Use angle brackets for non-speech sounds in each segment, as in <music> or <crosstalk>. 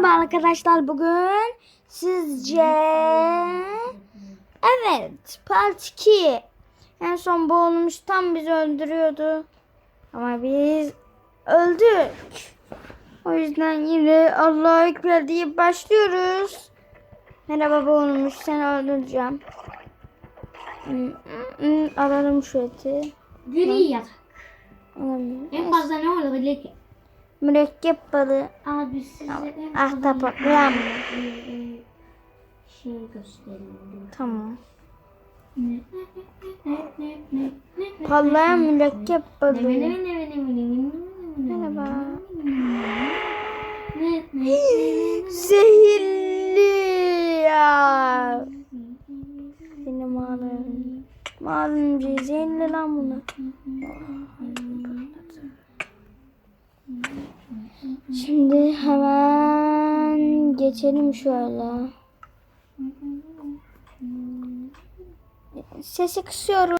Merhaba arkadaşlar bugün sizce evet part 2 en son boğulmuş tam bizi öldürüyordu. Ama biz öldük. O yüzden yine Allah'a ekber deyip başlıyoruz. Merhaba boğulmuş seni öldüreceğim. Alalım şu eti. Gri yatak. En fazla ne olabilir ki? Mürekkep balığı Abi size en ahtapot bir şey göstereyim. tamam Parlayan mürekkep balığı. Merhaba. Zehirli ya. Seni malum. Malumcu zehirli lan bunu. Şimdi hemen geçelim şöyle. Sesi kısıyorum.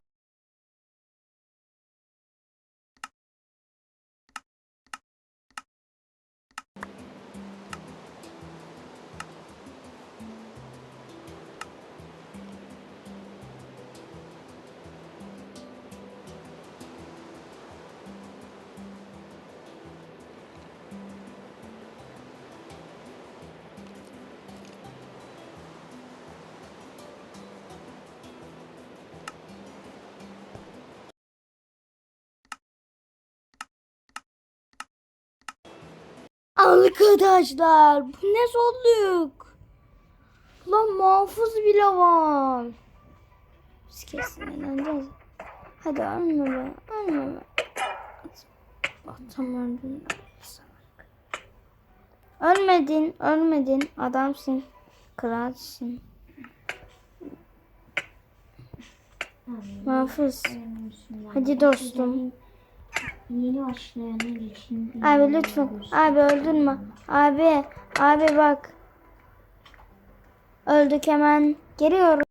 Arkadaşlar bu ne zorluk. Lan muhafız bile var. Biz kesin eğleneceğiz. Hadi ölme be. Ölme be. Ah, tam öldün. Ölmedin. Ölmedin. Adamsın. Kralsın. Muhafız. Hadi dostum. Yeni başlayanlar için. Abi lütfen. Abi öldürme. Abi. Abi bak. Öldük hemen. Geliyorum.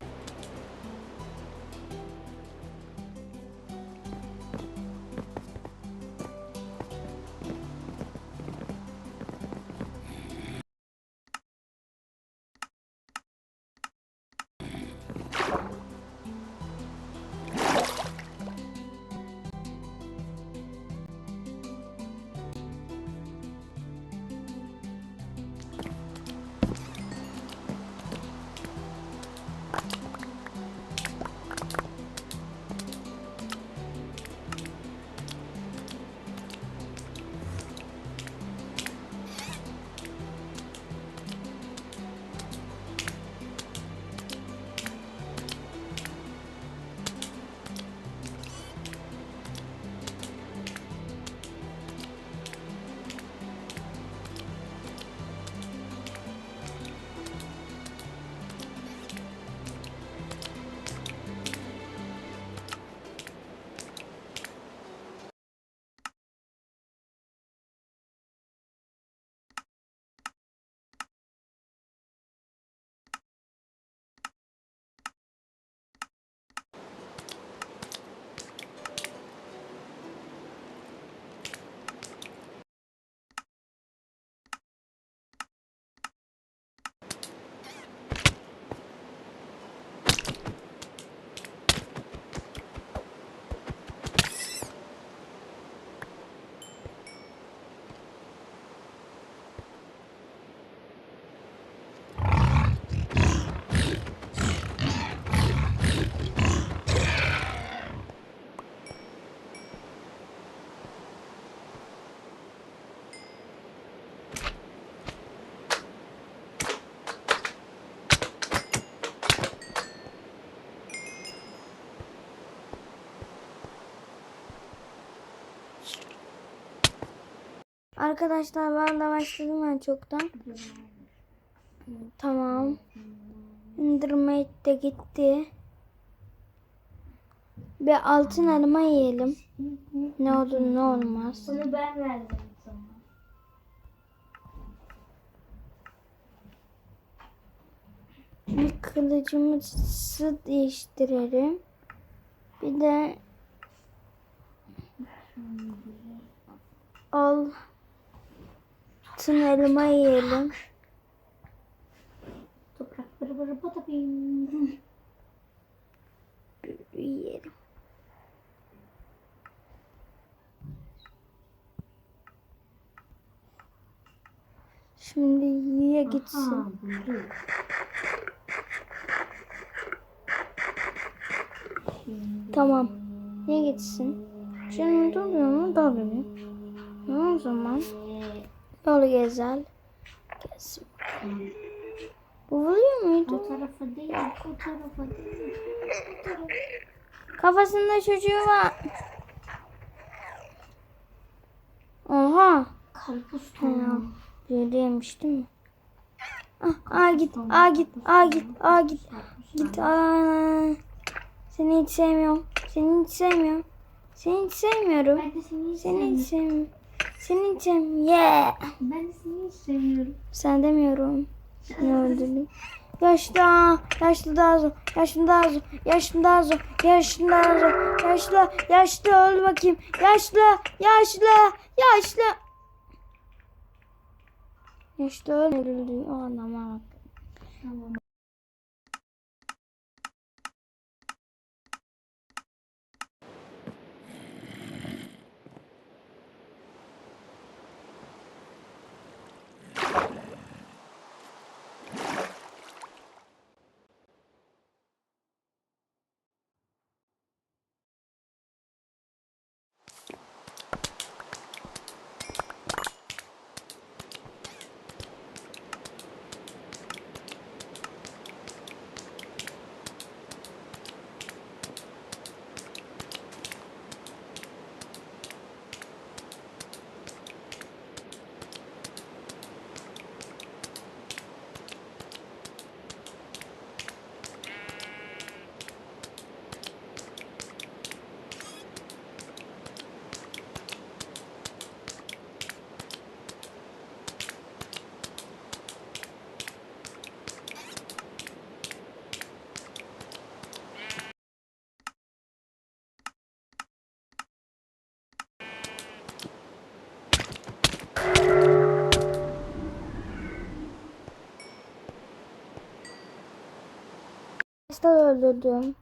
Arkadaşlar ben de başladım ben çoktan. Tamam. İndirme de gitti. Bir altın elma yiyelim. Ne olur ne olmaz. Bunu ben verdim sana. Bir kılıcımızı değiştirelim. Bir de altın elma yiyelim. Bırı bırı bata bim. Yiyelim. Şimdi yiye gitsin. Ha buldu. Tamam. Niye gitsin? Canım duruyor mu? Duruyor. Ne o zaman? Yolu gezel. Gelsin. Bu vuruyor O muydu? tarafa değil, o tarafa değil. O tarafa. Kafasında çocuğu var. Oha. Karpuz Ya, tamam. Biriymiş değil mi? Ah, aa git, aa git, aa git, aa git. Git, aa. Seni hiç sevmiyorum. Seni hiç sevmiyorum. Seni hiç sevmiyorum. Seni hiç sevmiyorum. Sevmiyorum. Seni hiç sevmiyorum. Yeah. Ben seni hiç sevmiyorum. Sen demiyorum. Seni <laughs> öldürdüm. Yaşlı, yaşlı daha zor, yaşlı daha zor, yaşlı daha zor, yaşlı daha zor, yaşlı, yaşlı öl bakayım, yaşlı, yaşlı, yaşlı. Yaşlı öldürdü, o adama bak. Tamam. Yaşlı öldürdüm.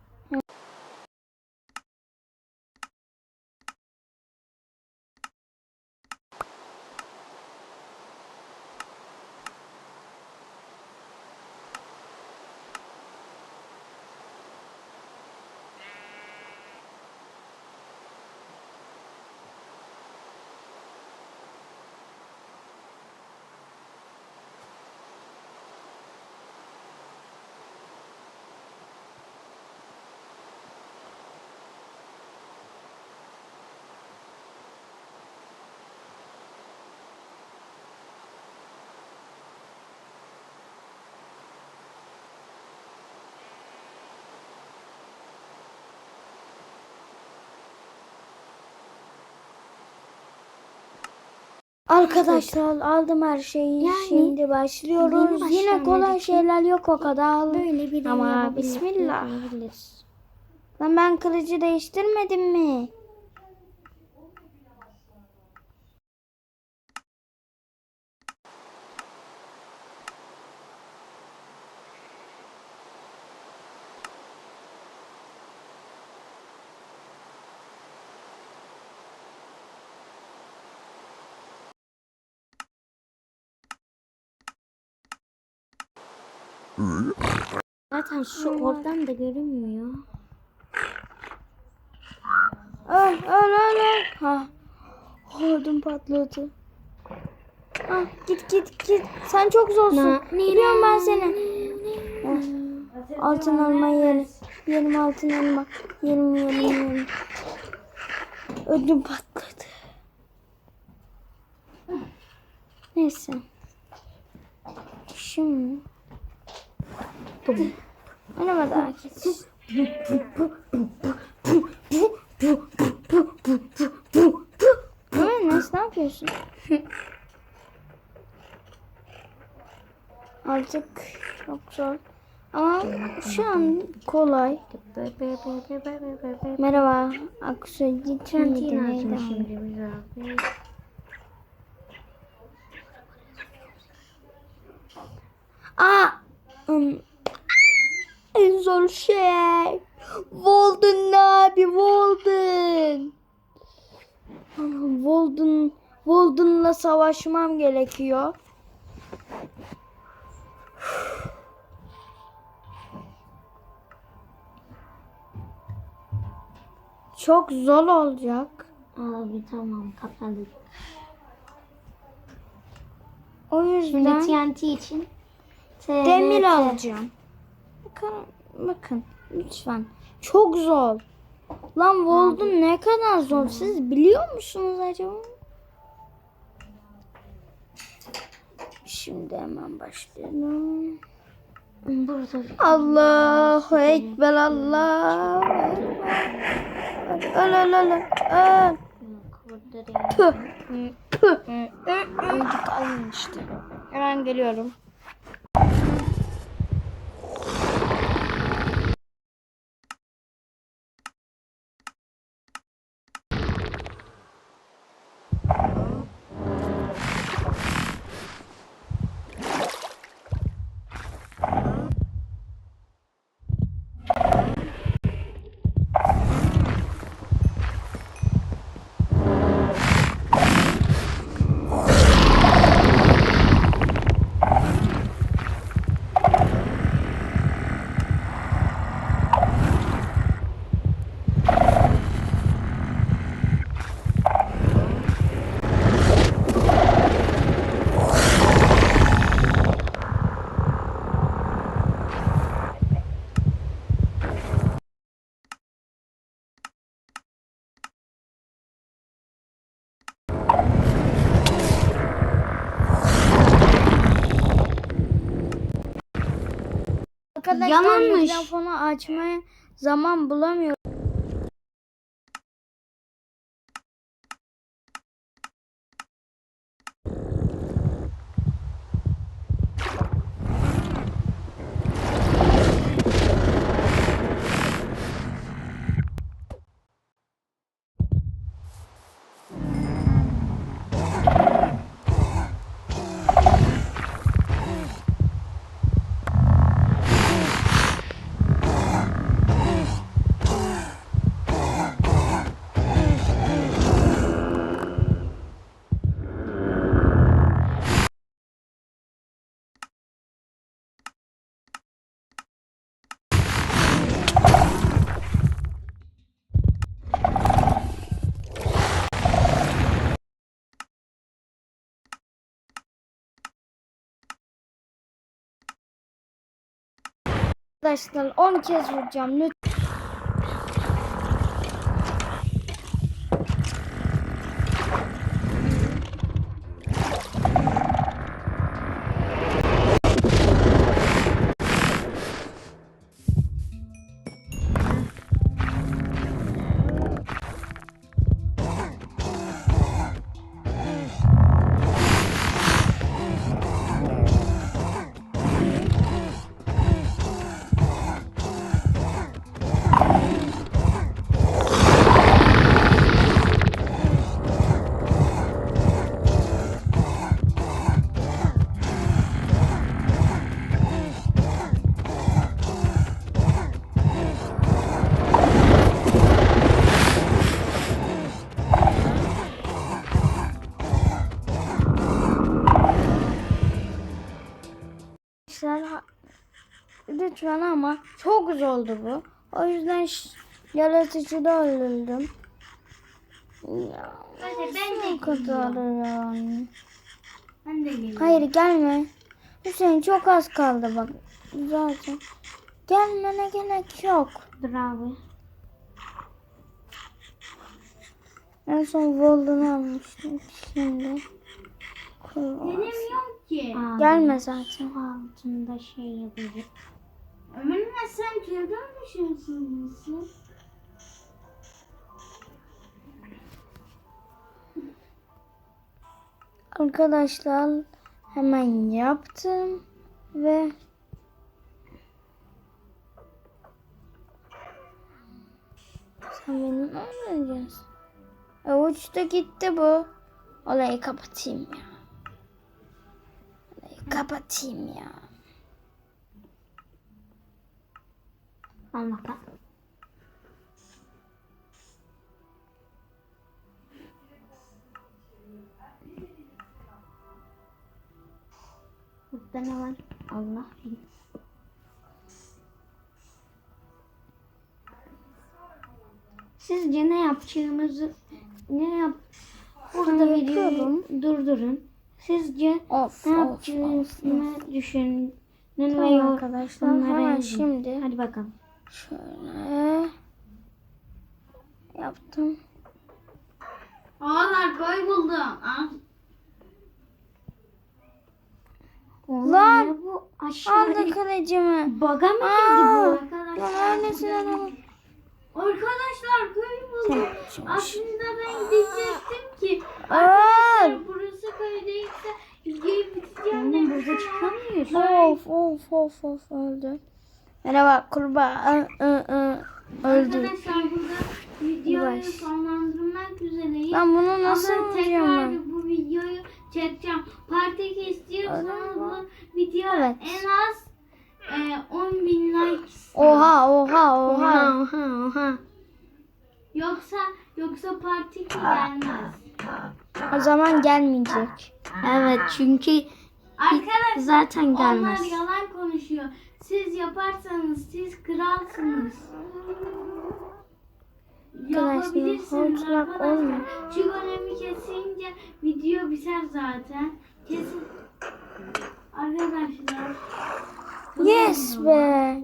Arkadaşlar aldım her şeyi. Yani Şimdi başlıyoruz. Yine kolay şeyler yok o kadar. Böyle bir Ama bismillah. Lan ben kılıcı değiştirmedim mi? Zaten şu oradan da görünmüyor. Öl öl öl öl. Ha. Öldüm patladı. Ah git git git. Sen çok zorsun. Biliyorum ben seni. Heh. Altın elma yiyelim. Yiyelim altın elma. Yiyelim yiyelim yiyelim. Ödüm patladı. Neyse. Şimdi. Oynama daha geç. Enes ne yapıyorsun? Artık çok zor. Ama şu an kolay. Merhaba. Aksu gitmedi neydi? şimdi biz abi. Aa! Im, cool şey. Walden abi Walden. Walden Walden'la savaşmam gerekiyor. Çok zor olacak. Abi tamam kapadık. O Şimdi yüzden TNT için demir TNT. alacağım. Bakın, bakın lütfen. Çok zor. Lan Walden ne kadar zor siz biliyor musunuz acaba? Şimdi hemen başlayalım. Burada Allahu Ekber Ekber. Öl öl öl öl. Püh. Püh. Öldük alın işte. Hemen geliyorum. Arkadaşlar Yalanmış. mikrofonu açmaya zaman bulamıyorum. Arkadaşlar 10 kez vuracağım lütfen. Lütfen ama çok zordu bu. O yüzden yaratıcı da öldürdüm. Ya, Hadi ben de kadar yani. Ben de geliyorum. Hayır gelme. Hüseyin çok az kaldı bak. Zaten. Gelmene gerek yok. Abi. En son Walden'ı almıştım. Şimdi. Kul- Denemiyorum ki. Gelme zaten. Altında şey yapacak. Ömer'le sen köyden düşüyorsun nasıl? Arkadaşlar hemen yaptım ve sen benim öldüreceksin. E, gitti bu. Olayı kapatayım ya. Olayı kapatayım ya. Al bakalım. Burada ne var? Allah bilir. Sizce ne yapacağımızı ne yap Burada videoyu durdurun. Sizce Of ne of. yapacağını düşünün ve arkadaşlar hemen şimdi Hadi bakalım. Şöyle yaptım. Oğlan koy buldum. Lan! ne bu aşağı Aldı kılıcımı. baga mı Aa, girdi bu Lan arkadaşlar? annesine alalım. Arkadaşlar köy buldum. Aslında ben diyecektim ki arkadaşlar burası köy değilse videoyu bitireceğim de burada çıkamıyoruz. of of of of öldü. Merhaba kurbağa. Öldü. Arkadaşlar burada videoyu Yavaş. sonlandırmak üzereyiz. Ben bunu nasıl Ama tekrar ben? bu videoyu çekeceğim. Part 2 istiyorsanız bu video Evet. en az e, 10 bin like istiyor. Oha oha oha. oha oha. Yoksa yoksa part 2 gelmez. O zaman gelmeyecek. Evet çünkü Arkadaşlar zaten onlar Onlar yalan konuşuyor. Siz yaparsanız siz kralsınız. Yapabilirsiniz arkadaşlar. olmuyor. Şu golemi kesince video biter zaten. Kesin. Arkadaşlar. Yes be.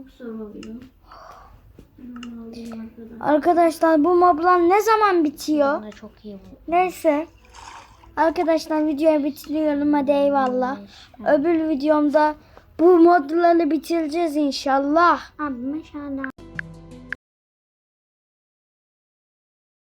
Arkadaşlar. Arkadaşlar bu moblar ne zaman bitiyor? Çok iyi bu. Neyse. Arkadaşlar videoyu bitiriyorum hadi eyvallah. Öbür videomda bu modları bitireceğiz inşallah. Abi maşallah.